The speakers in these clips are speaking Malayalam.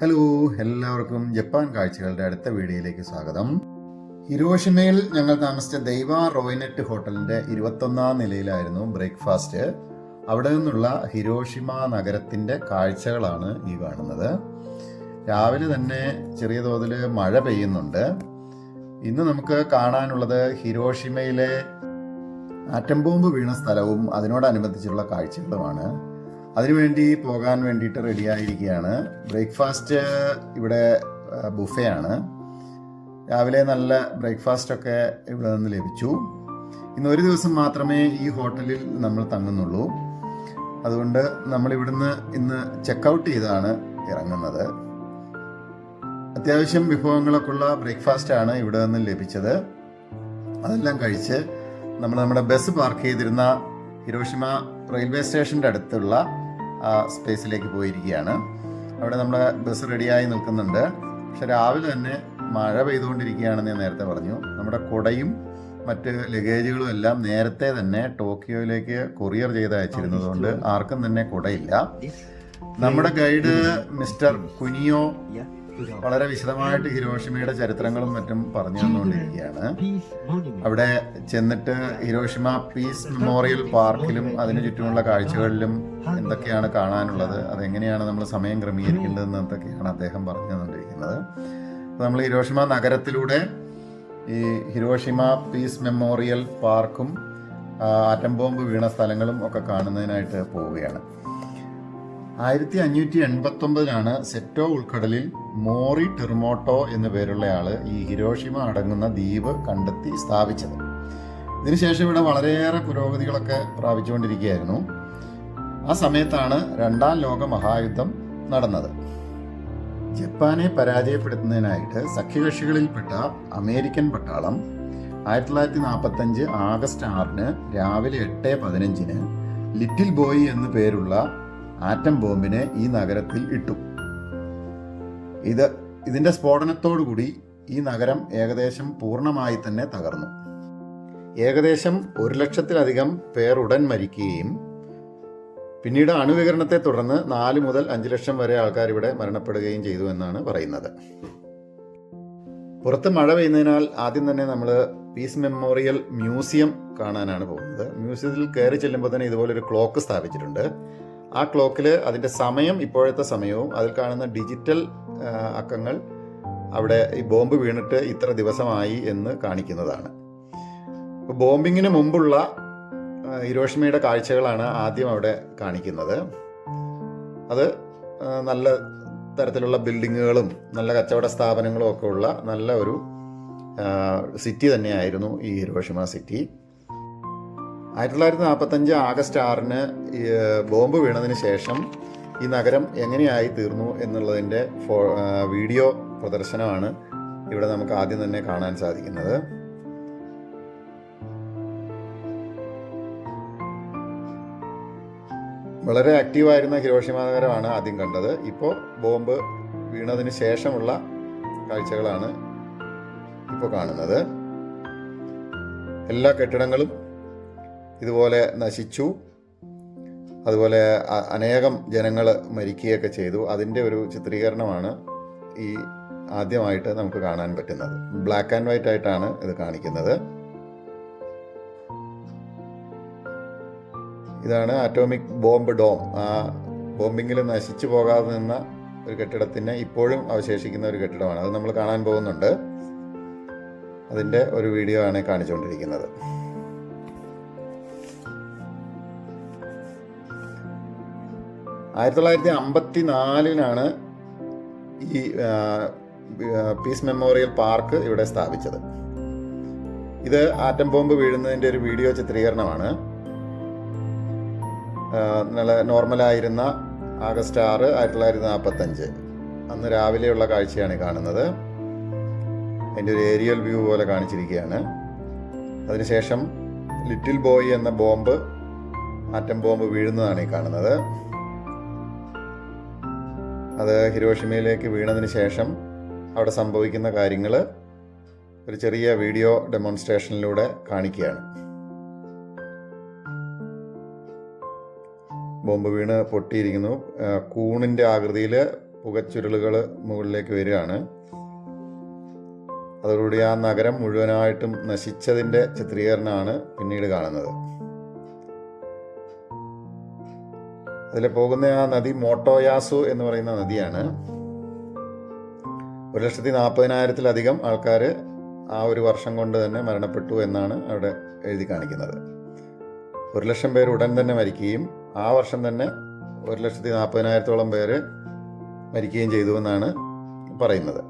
ഹലോ എല്ലാവർക്കും ജപ്പാൻ കാഴ്ചകളുടെ അടുത്ത വീഡിയോയിലേക്ക് സ്വാഗതം. ഹിരോഷിമയിൽ ഞങ്ങൾ താമസിച്ച ദൈവ റോയിനെറ്റ് ഹോട്ടലിന്റെ ഇരുപത്തൊന്നാം നിലയിലായിരുന്നു ബ്രേക്ക്ഫാസ്റ്റ്. അവിടെ നിന്നുള്ള ഹിരോഷിമ നഗരത്തിന്റെ കാഴ്ചകളാണ് ഈ കാണുന്നത്. രാവിലെ തന്നെ ചെറിയ തോതിൽ മഴ പെയ്യുന്നുണ്ട്. ഇന്ന് നമുക്ക് കാണാനുള്ളത് ഹിരോഷിമയിലെ ആറ്റം ബോംബ് വീണ സ്ഥലവും അതിനോടനുബന്ധിച്ചുള്ള കാഴ്ചകളുമാണ്. അതിനുവേണ്ടി പോകാൻ വേണ്ടിയിട്ട് റെഡിയായിരിക്കുകയാണ്. ബ്രേക്ക്ഫാസ്റ്റ് ഇവിടെ ബുഫയാണ്. രാവിലെ നല്ല ബ്രേക്ക്ഫാസ്റ്റ് ഒക്കെ ഇവിടെ നിന്ന് ലഭിച്ചു. ഇന്ന് ഒരു ദിവസം മാത്രമേ ഈ ഹോട്ടലിൽ നമ്മൾ തങ്ങുന്നുള്ളൂ. അതുകൊണ്ട് നമ്മൾ ഇവിടുന്ന് ഇന്ന് ചെക്കൗട്ട് ചെയ്താണ് ഇറങ്ങുന്നത്. അത്യാവശ്യം വിഭവങ്ങളൊക്കെ ഉള്ള ബ്രേക്ക്ഫാസ്റ്റ് ആണ് ഇവിടെ നിന്ന് ലഭിച്ചത്. അതെല്ലാം കഴിച്ച് നമ്മൾ നമ്മുടെ ബസ് പാർക്ക് ചെയ്തിരുന്ന ഹിരോഷിമ റെയിൽവേ സ്റ്റേഷന്റെ അടുത്തുള്ള ആ സ്പേസിലേക്ക് പോയിരിക്കുകയാണ്. അവിടെ നമ്മുടെ ബസ് റെഡിയായി നിൽക്കുന്നുണ്ട്. പക്ഷെ രാവിലെ തന്നെ മഴ പെയ്തുകൊണ്ടിരിക്കുകയാണെന്ന് ഞാൻ നേരത്തെ പറഞ്ഞു. നമ്മുടെ കുടയും മറ്റ് ലഗേജുകളും എല്ലാം നേരത്തെ തന്നെ ടോക്കിയോയിലേക്ക് കൊറിയർ ചെയ്ത് അയച്ചിരുന്നതുകൊണ്ട് ആർക്കും തന്നെ കുടയില്ല. നമ്മുടെ ഗൈഡ് മിസ്റ്റർ കുനിയോ വളരെ വിശദമായിട്ട് ഹിരോഷിമയുടെ ചരിത്രങ്ങളും മറ്റും പറഞ്ഞു തന്നുകൊണ്ടിരിക്കുകയാണ്. അവിടെ ചെന്നിട്ട് ഹിരോഷിമ പീസ് മെമ്മോറിയൽ പാർക്കിലും അതിനു ചുറ്റുമുള്ള കാഴ്ചകളിലും എന്തൊക്കെയാണ് കാണാനുള്ളത് അതെങ്ങനെയാണ് നമ്മൾ സമയം ക്രമീകരിക്കേണ്ടതെന്ന് എന്തൊക്കെയാണ് അദ്ദേഹം പറഞ്ഞു തന്നുകൊണ്ടിരിക്കുന്നത്. നമ്മൾ ഹിരോഷിമ നഗരത്തിലൂടെ ഈ ഹിരോഷിമ പീസ് മെമ്മോറിയൽ പാർക്കും ആറ്റം ബോംബ് വീണ സ്ഥലങ്ങളും ഒക്കെ കാണുന്നതിനായിട്ട് പോവുകയാണ്. ആയിരത്തി അഞ്ഞൂറ്റി എൺപത്തി ഒമ്പതിലാണ് സെറ്റോ ഉൾക്കടലിൽ മോറി ടെർമോട്ടോ എന്ന പേരുള്ളയാൾ ഈ ഹിരോഷിമ അടങ്ങുന്ന ദ്വീപ് കണ്ടെത്തി സ്ഥാപിച്ചത്. ഇതിനുശേഷം ഇവിടെ വളരെയേറെ പുരോഗതികളൊക്കെ പ്രാപിച്ചുകൊണ്ടിരിക്കുകയായിരുന്നു. ആ സമയത്താണ് രണ്ടാം ലോക മഹായുദ്ധം നടന്നത്. ജപ്പാനെ പരാജയപ്പെടുത്തുന്നതിനായിട്ട് സഖ്യകക്ഷികളിൽപ്പെട്ട അമേരിക്കൻ പട്ടാളം ആയിരത്തി തൊള്ളായിരത്തി നാൽപ്പത്തഞ്ച് ആഗസ്റ്റ് ആറിന് രാവിലെ എട്ട് പതിനഞ്ചിന് ലിറ്റിൽ ബോയ് എന്നു പേരുള്ള ആറ്റം ബോംബിനെ ഈ നഗരത്തിൽ ഇട്ടു. ഇത് ഇതിന്റെ സ്ഫോടനത്തോടുകൂടി ഈ നഗരം ഏകദേശം പൂർണമായി തന്നെ തകർന്നു. ഏകദേശം ഒരു ലക്ഷത്തിലധികം പേർ ഉടൻ മരിക്കുകയും പിന്നീട് അണുവികരണത്തെ തുടർന്ന് നാല് മുതൽ അഞ്ച് ലക്ഷം വരെ ആൾക്കാർ ഇവിടെ മരണപ്പെടുകയും ചെയ്തു എന്നാണ് പറയുന്നത്. പുറത്ത് മഴ പെയ്യുന്നതിനാൽ ആദ്യം തന്നെ നമ്മൾ പീസ് മെമ്മോറിയൽ മ്യൂസിയം കാണാനാണ് പോകുന്നത്. മ്യൂസിയത്തിൽ കയറി ചെല്ലുമ്പോൾ തന്നെ ഇതുപോലൊരു ക്ലോക്ക് സ്ഥാപിച്ചിട്ടുണ്ട്. ആ ക്ലോക്കിൽ അതിന്റെ സമയം ഇപ്പോഴത്തെ സമയവും അതിൽ കാണുന്ന ഡിജിറ്റൽ അക്കങ്ങൾ അവിടെ ഈ ബോംബ് വീണിട്ട് ഇത്ര ദിവസമായി എന്ന് കാണിക്കുന്നതാണ്. ബോംബിങ്ങിന് മുമ്പുള്ള ഹിരോഷിമയുടെ കാഴ്ചകളാണ് ആദ്യം അവിടെ കാണിക്കുന്നത്. അത് നല്ല തരത്തിലുള്ള ബിൽഡിങ്ങുകളും നല്ല കച്ചവട സ്ഥാപനങ്ങളും ഒക്കെ ഉള്ള നല്ല ഒരു സിറ്റി തന്നെയായിരുന്നു ഈ ഹിരോഷിമ സിറ്റി. ആയിരത്തി തൊള്ളായിരത്തി നാൽപ്പത്തഞ്ച് ആഗസ്റ്റ് ആറിന് ബോംബ് വീണതിന് ശേഷം ഈ നഗരം എങ്ങനെയായി തീർന്നു എന്നുള്ളതിന്റെ ഫോ വീഡിയോ പ്രദർശനമാണ് ഇവിടെ നമുക്ക് ആദ്യം തന്നെ കാണാൻ സാധിക്കുന്നത്. വളരെ ആക്റ്റീവായിരുന്ന ഹിരോഷിമ നഗരമാണ് ആദ്യം കണ്ടത്. ഇപ്പോൾ ബോംബ് വീണതിന് ശേഷമുള്ള കാഴ്ചകളാണ് ഇപ്പോൾ കാണുന്നത്. എല്ലാ കെട്ടിടങ്ങളും ഇതുപോലെ നശിച്ചു. അതുപോലെ അനേകം ജനങ്ങൾ മരിക്കുകയൊക്കെ ചെയ്തു. അതിന്റെ ഒരു ചിത്രീകരണമാണ് ഈ ആദ്യമായിട്ട് നമുക്ക് കാണാൻ പറ്റുന്നത്. ബ്ലാക്ക് ആൻഡ് വൈറ്റ് ആയിട്ടാണ് ഇത് കാണിക്കുന്നത്. ഇതാണ് അറ്റോമിക് ബോംബ് ഡോം. ആ ബോംബിങ്ങിൽ നശിച്ചു പോകാതെ നിന്ന ഒരു കെട്ടിടത്തിന് ഇപ്പോഴും അവശേഷിക്കുന്ന ഒരു കെട്ടിടമാണ്. അത് നമ്മൾ കാണാൻ പോകുന്നുണ്ട്. അതിന്റെ ഒരു വീഡിയോ ആണ് കാണിച്ചുകൊണ്ടിരിക്കുന്നത്. ആയിരത്തി തൊള്ളായിരത്തി അമ്പത്തി നാലിനാണ് ഈ പീസ് മെമ്മോറിയൽ പാർക്ക് ഇവിടെ സ്ഥാപിച്ചത്. ഇത് ആറ്റം ബോംബ് വീഴുന്നതിന്റെ ഒരു വീഡിയോ ചിത്രീകരണമാണ്. നല്ല നോർമലായിരുന്ന ആഗസ്റ്റ് ആറ് ആയിരത്തി തൊള്ളായിരത്തി നാൽപ്പത്തഞ്ച് അന്ന് രാവിലെയുള്ള കാഴ്ചയാണ് കാണുന്നത്. അതിന്റെ ഒരു ഏരിയൽ വ്യൂ പോലെ കാണിച്ചിരിക്കുകയാണ്. അതിനുശേഷം ലിറ്റിൽ ബോയ് എന്ന ബോംബ് ആറ്റം ബോംബ് വീഴുന്നതാണ് ഈ കാണുന്നത്. അത് ഹിരോഷിമയിലേക്ക് വീണതിന് ശേഷം അവിടെ സംഭവിക്കുന്ന കാര്യങ്ങൾ ഒരു ചെറിയ വീഡിയോ ഡെമോൺസ്ട്രേഷനിലൂടെ കാണിക്കുകയാണ്. ബോംബ് വീണ് പൊട്ടിയിരിക്കുന്നു. കൂണിന്റെ ആകൃതിയിൽ പുകച്ചുരുളുകൾ മുകളിലേക്ക് വരികയാണ്. അതോടുകൂടി ആ നഗരം മുഴുവനായിട്ടും നശിച്ചതിന്റെ ചിത്രീകരണമാണ് പിന്നീട് കാണുന്നത്. അതിൽ പോകുന്ന ആ നദി മോട്ടോയാസു എന്ന് പറയുന്ന നദിയാണ്. ഒരു ലക്ഷത്തി നാൽപ്പതിനായിരത്തിലധികം ആൾക്കാർ ആ ഒരു വർഷം കൊണ്ട് തന്നെ മരണപ്പെട്ടു എന്നാണ് അവിടെ എഴുതി കാണിക്കുന്നത്. ഒരു ലക്ഷം പേർ ഉടൻ തന്നെ മരിക്കുകയും ആ വർഷം തന്നെ ഒരു ലക്ഷത്തി നാൽപ്പതിനായിരത്തോളം പേര് മരിക്കുകയും ചെയ്തു എന്നാണ് പറയുന്നത്.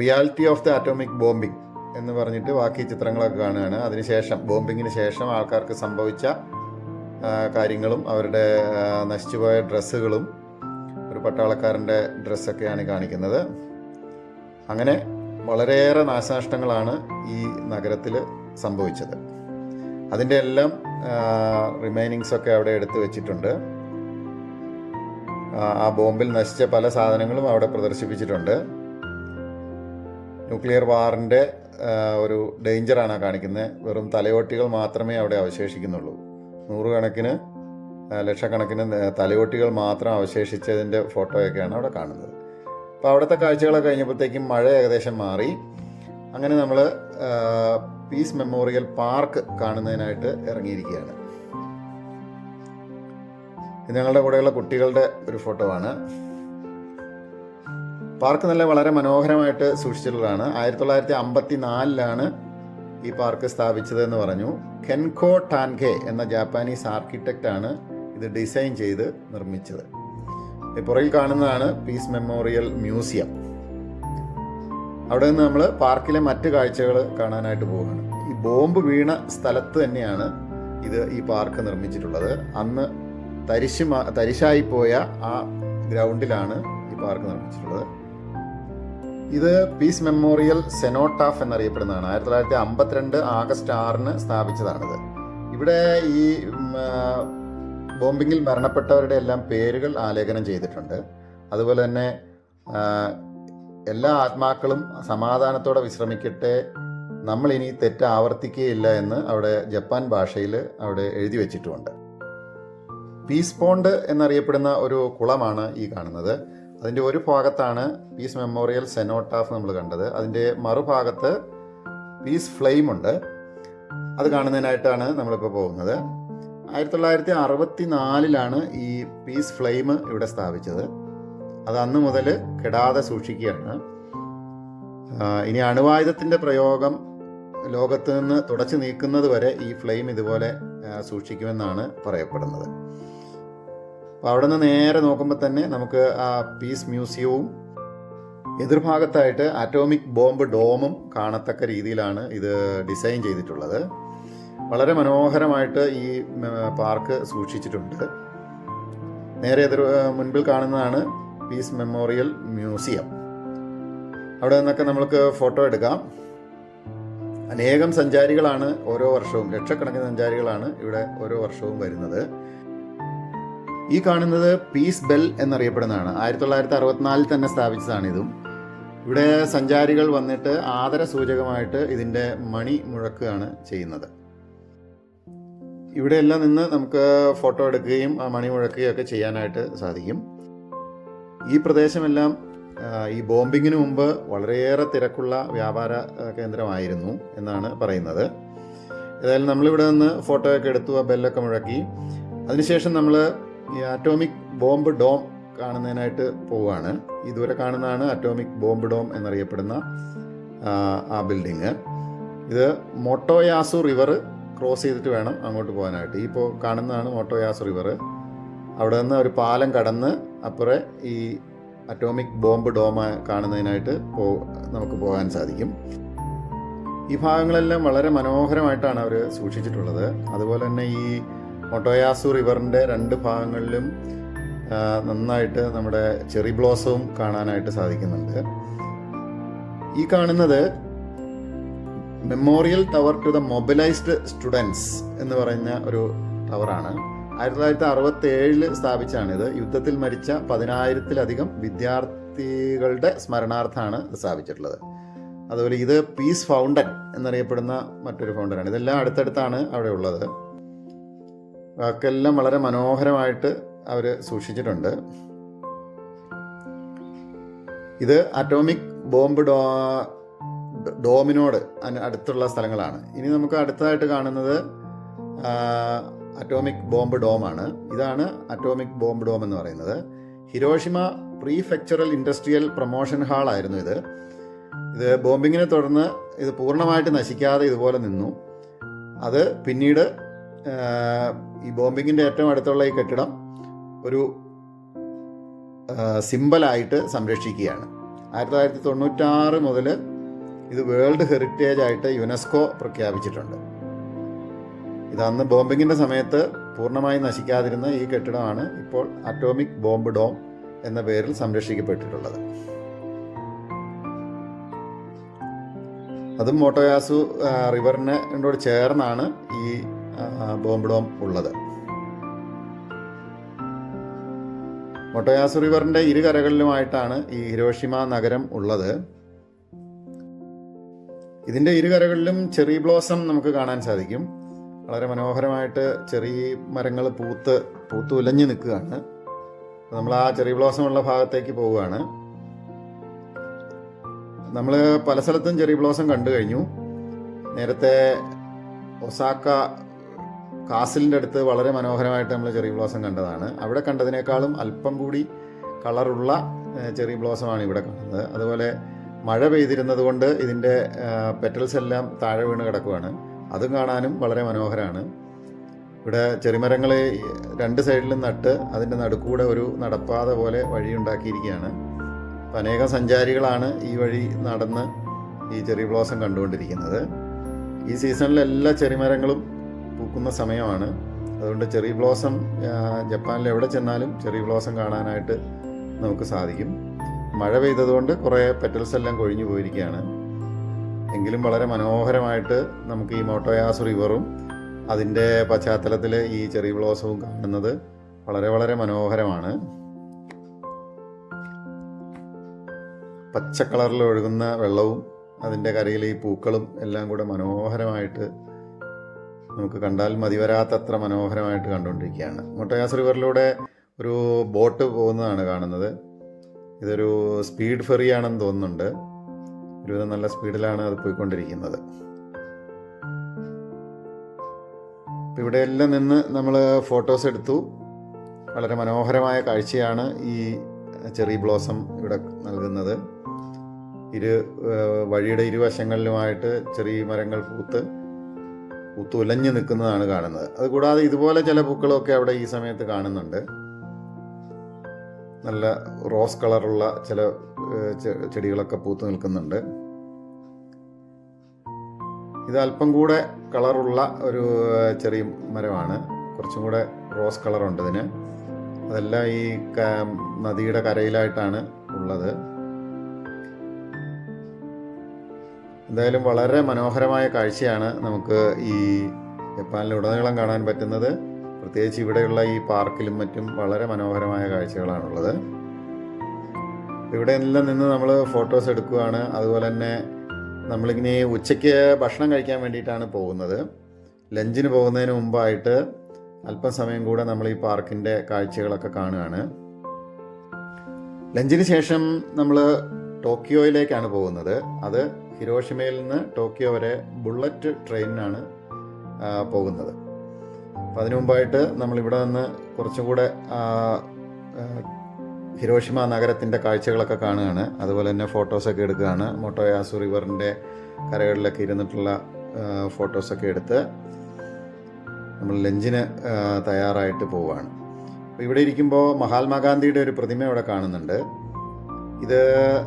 Reality of the atomic bombing എന്ന് പറഞ്ഞിട്ട് ബാക്കി ചിത്രങ്ങളൊക്കെ കാണുകയാണ്. അതിനുശേഷം ബോംബിങ്ങിന് ശേഷം ആൾക്കാർക്ക് സംഭവിച്ച കാര്യങ്ങളും അവരുടെ നശിച്ചുപോയ ഡ്രസ്സുകളും ഒരു പട്ടാളക്കാരന്റെ ഡ്രസ്സൊക്കെയാണ് കാണിക്കുന്നത്. അങ്ങനെ വളരെയേറെ നാശനഷ്ടങ്ങളാണ് ഈ നഗരത്തിൽ സംഭവിച്ചത്. അതിന്റെ എല്ലാം റിമൈനിങ്സൊക്കെ അവിടെ എടുത്തു വെച്ചിട്ടുണ്ട്. ആ, ബോംബിൽ നശിച്ച പല സാധനങ്ങളും അവിടെ പ്രദർശിപ്പിച്ചിട്ടുണ്ട്. ന്യൂക്ലിയർ വാറിന്റെ ഒരു ഡേഞ്ചറാണ് കാണിക്കുന്നത്. വെറും തലയോട്ടികൾ മാത്രമേ അവിടെ അവശേഷിക്കുന്നുള്ളൂ. നൂറുകണക്കിന് ലക്ഷക്കണക്കിന് തലയോട്ടികൾ മാത്രം അവശേഷിച്ചതിന്റെ ഫോട്ടോയൊക്കെയാണ് അവിടെ കാണുന്നത്. അപ്പോൾ അവിടുത്തെ കാഴ്ചകളൊക്കെ കഴിഞ്ഞപ്പോഴത്തേക്കും മഴ ഏകദേശം മാറി. അങ്ങനെ നമ്മൾ പീസ് മെമ്മോറിയൽ പാർക്ക് കാണുന്നതിനായിട്ട് ഇറങ്ങിയിരിക്കുകയാണ്. ഇത് ഞങ്ങളുടെ കൂടെയുള്ള കുട്ടികളുടെ ഒരു ഫോട്ടോ ആണ്. പാർക്ക് നല്ല വളരെ മനോഹരമായിട്ട് സൂക്ഷിച്ചിട്ടുള്ളതാണ്. ആയിരത്തി തൊള്ളായിരത്തി അമ്പത്തി നാലിലാണ് ഈ പാർക്ക് സ്ഥാപിച്ചതെന്ന് പറഞ്ഞു. കെൻകോ ടാൻഖെ എന്ന ജാപ്പാനീസ് ആർക്കിടെക്റ്റാണ് ഇത് ഡിസൈൻ ചെയ്ത് നിർമ്മിച്ചത്. പുറകിൽ കാണുന്നതാണ് പീസ് മെമ്മോറിയൽ മ്യൂസിയം അവിടെ നിന്ന് നമ്മൾ പാർക്കിലെ മറ്റ് കാഴ്ചകൾ കാണാനായിട്ട് പോവുകയാണ്. ഈ ബോംബ് വീണ സ്ഥലത്ത് തന്നെയാണ് ഇത് ഈ പാർക്ക് നിർമ്മിച്ചിട്ടുള്ളത്. അന്ന് തരിശുമാ തരിശായി പോയ ആ ഗ്രൗണ്ടിലാണ് ഈ പാർക്ക് നിർമ്മിച്ചിട്ടുള്ളത്. ഇത് പീസ് മെമ്മോറിയൽ സെനോട്ടാഫ് എന്നറിയപ്പെടുന്നതാണ്. ആയിരത്തി തൊള്ളായിരത്തി അമ്പത്തിരണ്ട് ആഗസ്റ്റ് ആറിന് സ്ഥാപിച്ചതാണിത്. ഇവിടെ ഈ ബോംബിങ്ങിൽ മരണപ്പെട്ടവരുടെ എല്ലാം പേരുകൾ ആലേഖനം ചെയ്തിട്ടുണ്ട്. അതുപോലെ തന്നെ എല്ലാ ആത്മാക്കളും സമാധാനത്തോടെ വിശ്രമിക്കട്ടെ. നമ്മൾ ഇനി തെറ്റ് ആവർത്തിക്കുകയില്ല എന്ന് അവിടെ ജപ്പാൻ ഭാഷയിൽ അവിടെ എഴുതി വെച്ചിട്ടുമുണ്ട് പീസ് പോണ്ട് എന്നറിയപ്പെടുന്ന ഒരു കുളമാണ് ഈ കാണുന്നത്. അതിന്റെ ഒരു ഭാഗത്താണ് പീസ് മെമ്മോറിയൽ സെനോട്ടാഫ് നമ്മൾ കണ്ടത്. അതിന്റെ മറുഭാഗത്ത് പീസ് ഫ്ലെയിം ഉണ്ട്. അത് കാണുന്നതിനായിട്ടാണ് നമ്മളിപ്പോൾ പോകുന്നത്. ആയിരത്തി തൊള്ളായിരത്തി അറുപത്തി നാലിലാണ് ഈ പീസ് ഫ്ലെയിം ഇവിടെ സ്ഥാപിച്ചത്. അത് അന്ന് മുതൽ കെടാതെ സൂക്ഷിക്കുകയാണ്. ഇനി അണുവായുധത്തിന്റെ പ്രയോഗം ലോകത്ത് നിന്ന് തുടച്ചു നീക്കുന്നത് വരെ ഈ ഫ്ലെയിം ഇതുപോലെ സൂക്ഷിക്കുമെന്നാണ് പറയപ്പെടുന്നത്. അപ്പോൾ അവിടെ നിന്ന് നേരെ നോക്കുമ്പോൾ തന്നെ നമുക്ക് ആ പീസ് മ്യൂസിയവും എതിർഭാഗത്തായിട്ട് അറ്റോമിക് ബോംബ് ഡോമും കാണത്തക്ക രീതിയിലാണ് ഇത് ഡിസൈൻ ചെയ്തിട്ടുള്ളത്. വളരെ മനോഹരമായിട്ട് ഈ പാർക്ക് സൂക്ഷിച്ചിട്ടുണ്ട്. നേരെ എതിർ മുൻപിൽ കാണുന്നതാണ് പീസ് മെമ്മോറിയൽ മ്യൂസിയം. അവിടെ നിന്നൊക്കെ നമുക്ക് ഫോട്ടോ എടുക്കാം. അനേകം സഞ്ചാരികളാണ് ഓരോ വർഷവും ലക്ഷക്കണക്കിന് സഞ്ചാരികളാണ് ഇവിടെ ഓരോ വർഷവും വരുന്നത്. ഈ കാണുന്നത് പീസ് ബെൽ എന്നറിയപ്പെടുന്നതാണ്. ആയിരത്തി തൊള്ളായിരത്തി അറുപത്തിനാലിൽ തന്നെ സ്ഥാപിച്ചതാണ് ഇതും. ഇവിടെ സഞ്ചാരികൾ വന്നിട്ട് ആദര സൂചകമായിട്ട് ഇതിന്റെ മണി മുഴക്കുകയാണ് ചെയ്യുന്നത്. ഇവിടെയെല്ലാം നിന്ന് നമുക്ക് ഫോട്ടോ എടുക്കുകയും ആ മണി മുഴക്കുകയും ഒക്കെ ചെയ്യാനായിട്ട് സാധിക്കും. ഈ പ്രദേശമെല്ലാം ഈ ബോംബിങ്ങിന് മുമ്പ് വളരെയേറെ തിരക്കുള്ള വ്യാപാര കേന്ദ്രമായിരുന്നു എന്നാണ് പറയുന്നത്. ഏതായാലും നമ്മളിവിടെ നിന്ന് ഫോട്ടോയൊക്കെ എടുത്തു ആ ബെല്ലൊക്കെ മുഴക്കി. അതിനുശേഷം നമ്മൾ ഈ ആറ്റോമിക് ബോംബ് ഡോം കാണുന്നതിനായിട്ട് പോവുകയാണ് ഇതുവരെ കാണുന്നതാണ് അറ്റോമിക് ബോംബ് ഡോം എന്നറിയപ്പെടുന്ന ആ, ബിൽഡിങ് ഇത് മോട്ടോയാസു റിവർ ക്രോസ് ചെയ്തിട്ട് വേണം അങ്ങോട്ട് പോകാനായിട്ട്. ഇപ്പോൾ കാണുന്നതാണ് മോട്ടോയാസു റിവർ അവിടെ നിന്ന് ഒരു പാലം കടന്ന് അപ്പുറേ ഈ അറ്റോമിക് ബോംബ് ഡോമ കാണുന്നതിനായിട്ട് പോ നമുക്ക് പോകാൻ സാധിക്കും. ഈ ഭാഗങ്ങളെല്ലാം വളരെ മനോഹരമായിട്ടാണ് അവർ സൂക്ഷിച്ചിട്ടുള്ളത്. അതുപോലെ തന്നെ ഈ മൊട്ടോയാസു റിവറിന്റെ രണ്ട് ഭാഗങ്ങളിലും നന്നായിട്ട് നമ്മുടെ ചെറി ബ്ലോസവും കാണാനായിട്ട് സാധിക്കുന്നുണ്ട്. ഈ കാണുന്നത് memorial tower to the mobilised students എന്ന് പറയുന്ന ഒരു ടവറാണ്. ആയിരത്തി തൊള്ളായിരത്തി അറുപത്തി ഏഴിൽ സ്ഥാപിച്ചാണിത്. യുദ്ധത്തിൽ മരിച്ച പതിനായിരത്തിലധികം വിദ്യാർത്ഥികളുടെ സ്മരണാർത്ഥമാണ് ഇത് സ്ഥാപിച്ചിട്ടുള്ളത്. അതുപോലെ ഇത് പീസ് ഫൗണ്ടൻ എന്നറിയപ്പെടുന്ന മറ്റൊരു ഫൗണ്ടനാണ്. ഇതെല്ലാം അടുത്തടുത്താണ് അവിടെ ഉള്ളത്. ബാക്കിയെല്ലാം വളരെ മനോഹരമായിട്ട് അവർ സൂക്ഷിച്ചിട്ടുണ്ട്. ഇത് അറ്റോമിക് ബോംബ് ഡോ ഡോമിനോട് അടുത്തുള്ള സ്ഥലങ്ങളാണ്. ഇനി നമുക്ക് അടുത്തതായിട്ട് കാണുന്നത് അറ്റോമിക് ബോംബ് ഡോമാണ്. ഇതാണ് അറ്റോമിക് ബോംബ് ഡോം എന്ന് പറയുന്നത്. Hiroshima prefectural industrial promotion hall ആയിരുന്നു ഇത്. ഇത് ബോംബിങ്ങിനെ തുടർന്ന് ഇത് പൂർണമായിട്ട് നശിക്കാതെ ഇതുപോലെ നിന്നു. അത് പിന്നീട് ഈ ബോംബിങ്ങിന്റെ ഏറ്റവും അടുത്തുള്ള ഈ കെട്ടിടം ഒരു സിമ്പലായിട്ട് സംരക്ഷിക്കുകയാണ്. ആയിരത്തി തൊള്ളായിരത്തി തൊണ്ണൂറ്റാറ് മുതൽ ഇത് വേൾഡ് ഹെറിറ്റേജ് ആയിട്ട് യുനെസ്കോ പ്രഖ്യാപിച്ചിട്ടുണ്ട്. ഇത് അന്ന് ബോംബിങ്ങിന്റെ സമയത്ത് പൂർണമായി നശിക്കാതിരുന്ന ഈ കെട്ടിടമാണ് ഇപ്പോൾ അറ്റോമിക് ബോംബ് ഡോം എന്ന പേരിൽ സംരക്ഷിക്കപ്പെട്ടിട്ടുള്ളത്. അതും മോട്ടോയാസു റിവറിനോട് ചേർന്നാണ് ഈ ആ, ബോംബ് ഡോം ഉള്ളത്. മൊട്ടോയാസു റിവറിന്റെ ഇരു കരകളിലുമായിട്ടാണ് ഈ ഹിരോഷിമ നഗരം ഉള്ളത്. ഇതിന്റെ ഇരു കരകളിലും ചെറി ബ്ലോസം നമുക്ക് കാണാൻ സാധിക്കും. വളരെ മനോഹരമായിട്ട് ചെറിയ മരങ്ങൾ പൂത്ത് പൂത്ത് ഉലഞ്ഞു നിൽക്കുകയാണ്. നമ്മൾ ആ ചെറി ബ്ലോസം ഉള്ള ഭാഗത്തേക്ക് പോവുകയാണ്. നമ്മൾ പല സ്ഥലത്തും ചെറി ബ്ലോസം കണ്ടു കഴിഞ്ഞു. നേരത്തെ ഒസാക്ക കാസിലിന്റെ അടുത്ത് വളരെ മനോഹരമായിട്ട് നമ്മൾ ചെറി ബ്ലോസം കണ്ടതാണ്. അവിടെ കണ്ടതിനേക്കാളും അല്പം കൂടി കളറുള്ള ചെറി ബ്ലോസമാണ് ഇവിടെ കാണുന്നത് അതുപോലെ മഴ പെയ്തിരുന്നത് കൊണ്ട് ഇതിന്റെ പെറ്റൽസ് എല്ലാം താഴെ വീണ് കിടക്കുകയാണ് അതും കാണാനും വളരെ മനോഹരമാണ് ഇവിടെ ചെറിമരങ്ങൾ രണ്ട് സൈഡിലും നട്ട് അതിന്റെ നടുക്കൂടെ ഒരു നടപ്പാത പോലെ വഴി ഉണ്ടാക്കിയിരിക്കുകയാണ് അപ്പം അനേകം സഞ്ചാരികളാണ് ഈ വഴി നടന്ന് ഈ ചെറി ബ്ലോസം കണ്ടുകൊണ്ടിരിക്കുന്നത്. ഈ സീസണിൽ എല്ലാ ചെറിമരങ്ങളും പൂക്കുന്ന സമയമാണ്. അതുകൊണ്ട് ചെറി ബ്ലോസം ജപ്പാനിൽ എവിടെ ചെന്നാലും ചെറി ബ്ലോസം കാണാനായിട്ട് നമുക്ക് സാധിക്കും. മഴ പെയ്തതുകൊണ്ട് കുറേ പെറ്റൽസ് എല്ലാം കൊഴിഞ്ഞു പോയിരിക്കുകയാണ്. എങ്കിലും വളരെ മനോഹരമായിട്ട് നമുക്ക് ഈ മോട്ടോയാസ് റിവറും അതിന്റെ പശ്ചാത്തലത്തിൽ ഈ ചെറി ബ്ലോസവും കാണുന്നത് വളരെ വളരെ മനോഹരമാണ്. പച്ച കളറിൽ ഒഴുകുന്ന വെള്ളവും അതിന്റെ കരയിലെ ഈ പൂക്കളും എല്ലാം കൂടെ മനോഹരമായിട്ട് നമുക്ക് കണ്ടാൽ മതിവരാത്തത്ര മനോഹരമായിട്ട് കണ്ടുകൊണ്ടിരിക്കുകയാണ്. മൊട്ടയാസ് റിവറിലൂടെ ഒരു ബോട്ട് പോകുന്നതാണ് കാണുന്നത്. ഇതൊരു സ്പീഡ് ഫെറി ആണെന്ന് തോന്നുന്നുണ്ട്. ഒരുവിധം നല്ല സ്പീഡിലാണ് അത് പോയിക്കൊണ്ടിരിക്കുന്നത്. ഇപ്പം ഇവിടെയെല്ലാം നിന്ന് നമ്മൾ ഫോട്ടോസ് എടുത്തു. വളരെ മനോഹരമായ കാഴ്ചയാണ് ഈ ചെറി ബ്ലോസം ഇവിടെ നൽകുന്നത്. ഇരു വഴിയുടെ ഇരുവശങ്ങളിലുമായിട്ട് ചെറിയ മരങ്ങൾ പൂത്ത് പൂത്തുലഞ്ഞു നിൽക്കുന്നതാണ് കാണുന്നത്. അതുകൂടാതെ ഇതുപോലെ ചില പൂക്കളൊക്കെ അവിടെ ഈ സമയത്ത് കാണുന്നുണ്ട്. നല്ല റോസ് കളറുള്ള ചില ചെടികളൊക്കെ പൂത്തു നിൽക്കുന്നുണ്ട്. ഇത് അല്പം കൂടെ കളറുള്ള ഒരു ചെറിയ മരമാണ്. കുറച്ചും കൂടെ റോസ് കളറുണ്ട് ഇതിന്. അതെല്ലാം ഈ നദിയുടെ കരയിലായിട്ടാണ് ഉള്ളത്. എന്തായാലും വളരെ മനോഹരമായ കാഴ്ചയാണ് നമുക്ക് ഈ ജപ്പാനിലുടനീളം കാണാൻ പറ്റുന്നത്. പ്രത്യേകിച്ച് ഇവിടെയുള്ള ഈ പാർക്കിലും മറ്റും വളരെ മനോഹരമായ കാഴ്ചകളാണുള്ളത്. ഇവിടെ എല്ലാം നിന്ന് നമ്മൾ ഫോട്ടോസ് എടുക്കുകയാണ്. അതുപോലെ തന്നെ നമ്മളിങ്ങനെ ഉച്ചയ്ക്ക് ഭക്ഷണം കഴിക്കാൻ വേണ്ടിയിട്ടാണ് പോകുന്നത്. ലഞ്ചിന് പോകുന്നതിന് മുമ്പായിട്ട് അല്പം സമയം കൂടെ നമ്മൾ ഈ പാർക്കിന്റെ കാഴ്ചകളൊക്കെ കാണുകയാണ്. ലഞ്ചിന് ശേഷം നമ്മൾ ടോക്കിയോയിലേക്കാണ് പോകുന്നത്. അത് ഹിരോഷിമയിൽ നിന്ന് ടോക്കിയോ വരെ ബുള്ളറ്റ് ട്രെയിനിനാണ് പോകുന്നത്. അപ്പം അതിനു മുമ്പായിട്ട് നമ്മൾ ഇവിടെ നിന്ന് കുറച്ചും കൂടെ ഹിരോഷിമ നഗരത്തിന്റെ കാഴ്ചകളൊക്കെ കാണുകയാണ്. അതുപോലെ തന്നെ ഫോട്ടോസൊക്കെ എടുക്കുകയാണ്. മൊട്ടോയാസു റിവറിന്റെ കരകളിലൊക്കെ ഇരുന്നിട്ടുള്ള ഫോട്ടോസൊക്കെ എടുത്ത് നമ്മൾ ലഞ്ചിന് തയ്യാറായിട്ട് പോവുകയാണ്. അപ്പോൾ ഇവിടെ ഇരിക്കുമ്പോൾ മഹാത്മാഗാന്ധിയുടെ ഒരു പ്രതിമ ഇവിടെ കാണുന്നുണ്ട്. ഇത്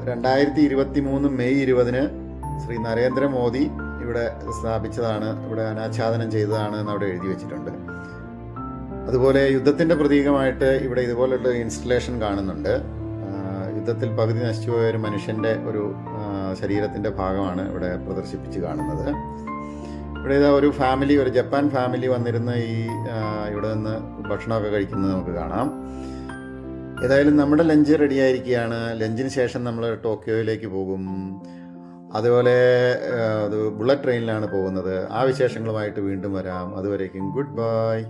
രണ്ടായിരത്തി ഇരുപത്തി മൂന്ന് മെയ് ഇരുപതിന് ശ്രീ നരേന്ദ്രമോദി ഇവിടെ സ്ഥാപിച്ചതാണ് ഇവിടെ അനാച്ഛാദനം ചെയ്തതാണ് എന്ന് അവിടെ എഴുതി വെച്ചിട്ടുണ്ട്. അതുപോലെ യുദ്ധത്തിന്റെ പ്രതീകമായിട്ട് ഇവിടെ ഇതുപോലുള്ള ഇൻസ്റ്റലേഷൻ കാണുന്നുണ്ട്. യുദ്ധത്തിൽ പകുതി നശിച്ചുപോയ ഒരു മനുഷ്യന്റെ ഒരു ശരീരത്തിന്റെ ഭാഗമാണ് ഇവിടെ പ്രദർശിപ്പിച്ച് കാണുന്നത്. ഇവിടെ ഇതാ ഒരു ഫാമിലി ഒരു ജപ്പാൻ ഫാമിലി വന്നിരുന്ന് ഈ ഇവിടെ നിന്ന് ഭക്ഷണമൊക്കെ കഴിക്കുന്നത് നമുക്ക് കാണാം. ഏതായാലും നമ്മുടെ ലഞ്ച് റെഡിയായിരിക്കുകയാണ് ലഞ്ചിന് ശേഷം നമ്മൾ ടോക്കിയോയിലേക്ക് പോകും. അതുപോലെ അത് ബുള്ളറ്റ് ട്രെയിനിലാണ് പോകുന്നത്. ആ വിശേഷങ്ങളുമായിട്ട് വീണ്ടും വരാം. അതുവരേക്കും ഗുഡ് ബൈ.